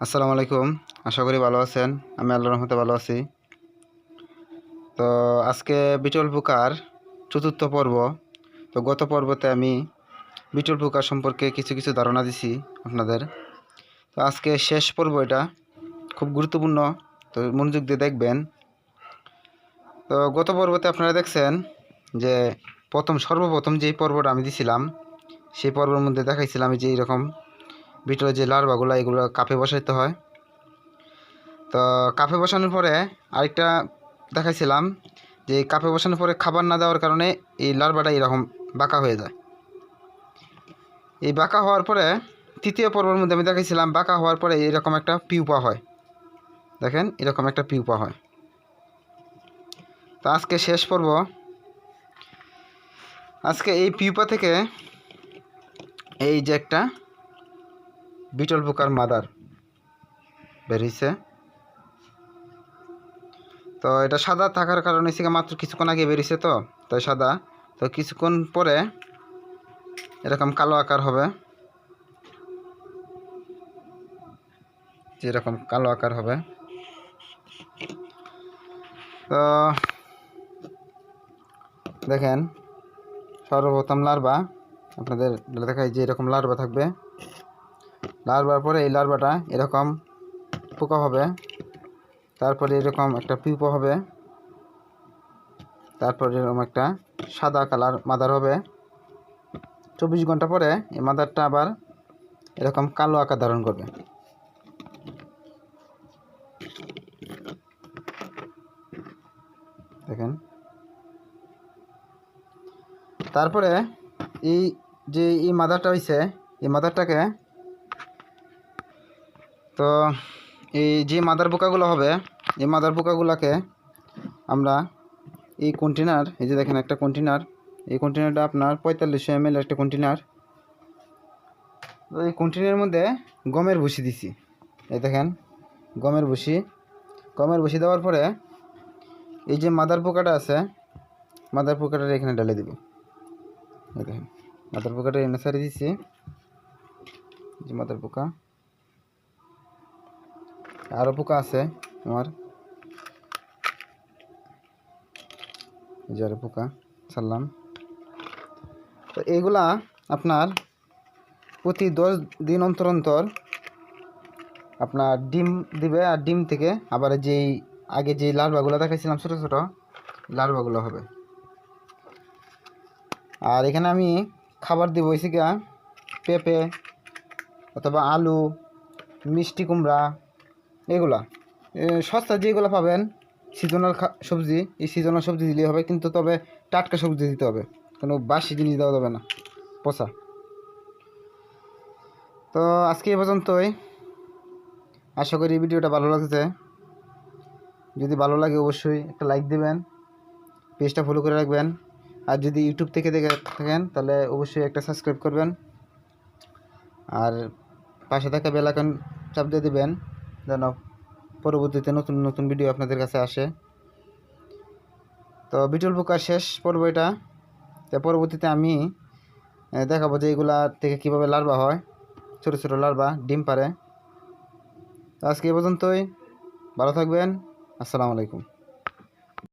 আসসালামু আলাইকুম। আশা করি ভালো আছেন। আমি আল্লাহর রহমতে ভালো আছি। তো আজকে বিটল পোকার চতুর্থ পর্ব। তো গত পর্বতে আমি বিটল পোকার সম্পর্কে কিছু কিছু ধারণা দিছি আপনাদের। তো আজকে শেষ পর্ব এটা। খুব গুরুত্বপূর্ণ। তো মনোযোগ দিয়ে দেখবেন। তো গত পর্বতে আপনারা দেখছেন যে প্রথম, সর্বপ্রথম যেই পর্বটা আমি দিছিলাম, সেই পর্বের মধ্যে দেখাইছিলাম যে এইরকম ভিতরে যে লার্ভাগুলো এগুলো কাপে বসাইতে হয়। তো কাপে বসানোর পরে আরেকটা দেখাইছিলাম যে কাপে বসানোর পরে খাবার না দেওয়ার কারণে এই লার্ভাটা এরকম বাঁকা হয়ে যায়। এই বাঁকা হওয়ার পরে তৃতীয় পর্বের মধ্যে আমি দেখাইছিলাম, বাঁকা হওয়ার পরে এরকম একটা পিউপা হয়। দেখেন, এরকম একটা পিউপা হয়। তো আজকে শেষ পর্ব। আজকে এই পিউপা থেকে এই যে একটা বিটল পোকার মাদার বেরিয়েছে। তো এটা সাদা থাকার কারণে থেকে মাত্র কিছুক্ষণ আগে বেরিয়েছে তো, তাই সাদা। তো কিছুক্ষণ পরে এরকম কালো আকার হবে। যেরকম কালো আকার হবে। তো দেখেন, সর্বপ্রথম লার্বা আপনাদের দেখায় যে এরকম লার্বা থাকবে। লার্বার পরে এই লার্ভাটা এরকম পোকা হবে, তারপরে এরকম একটা পিউপো হবে, তারপরে এরকম একটা সাদা কালার মাদার হবে। চব্বিশ ঘণ্টা পরে এই মাদারটা আবার এরকম কালো আকার ধারণ করবে। দেখেন। তারপরে এই যে এই মাদারটা হয়েছে এই মাদারটাকে তো এই যে মাদার পোকাগুলো হবে, এই মাদার পোকাগুলোকে আমরা এই কন্টেনার এই যে দেখেন একটা কন্টেনার এই কন্টেনারটা আপনার পঁয়তাল্লিশশো এম একটা কন্টেনার তো এই কন্টেনারের মধ্যে গমের ভুসি দিছি। এই দেখেন, গমের ভুসি। গমের ভুসি দেওয়ার পরে এই যে মাদার পোকাটা আছে, মাদার পোকাটা এখানে ঢেলে দিব। এই দেখেন, মাদার পোকাটা এনে সারি দিচ্ছি যে মাদার পোকা আরও পোকা আছে আমার। যে পোকা, ছাড়লাম। তো এইগুলা আপনার প্রতি দশ দিন অন্তর অন্তর আপনার ডিম দিবে আর ডিম থেকে আবার যেই, আগে যেই লার্ভাগুলো দেখাইছিলাম ছোটো ছোটো, লার্ভাগুলো হবে। আর এখানে আমি খাবার দিব গা পেঁপে অথবা আলু, মিষ্টি কুমড়া এগুলা। সস্তা যেগুলো পাবেন সিজনাল সবজি, এই সিজনাল সবজি দিলেই হবে, কিন্তু তবে টাটকা সবজি দিতে হবে। কোনো বাসি জিনিস দেওয়া যাবে না, পচা। তো আজকে এ পর্যন্তই। আশা করি ভিডিওটা ভালো লাগছে। যদি ভালো লাগে অবশ্যই একটা লাইক দেবেন, পেজটা ফলো করে রাখবেন। আর যদি ইউটিউব থেকে দেখে থাকেন, তাহলে অবশ্যই একটা সাবস্ক্রাইব করবেন। আর পাশে থাকা বেলাকান চাপ দিয়ে দেবেন। যেন পরবর্তীতে নতুন নতুন ভিডিও আপনাদের কাছে আসে। তো বিটুল বুকার শেষ পর্ব এটা। তো পরবর্তীতে আমি দেখাবো যে এগুলা থেকে কীভাবে লার্ভা হয়। ছোটো ছোটো লার্ভা ডিম পারে। আজকে এ পর্যন্তই। ভালো থাকবেন। আসসালামু আলাইকুম।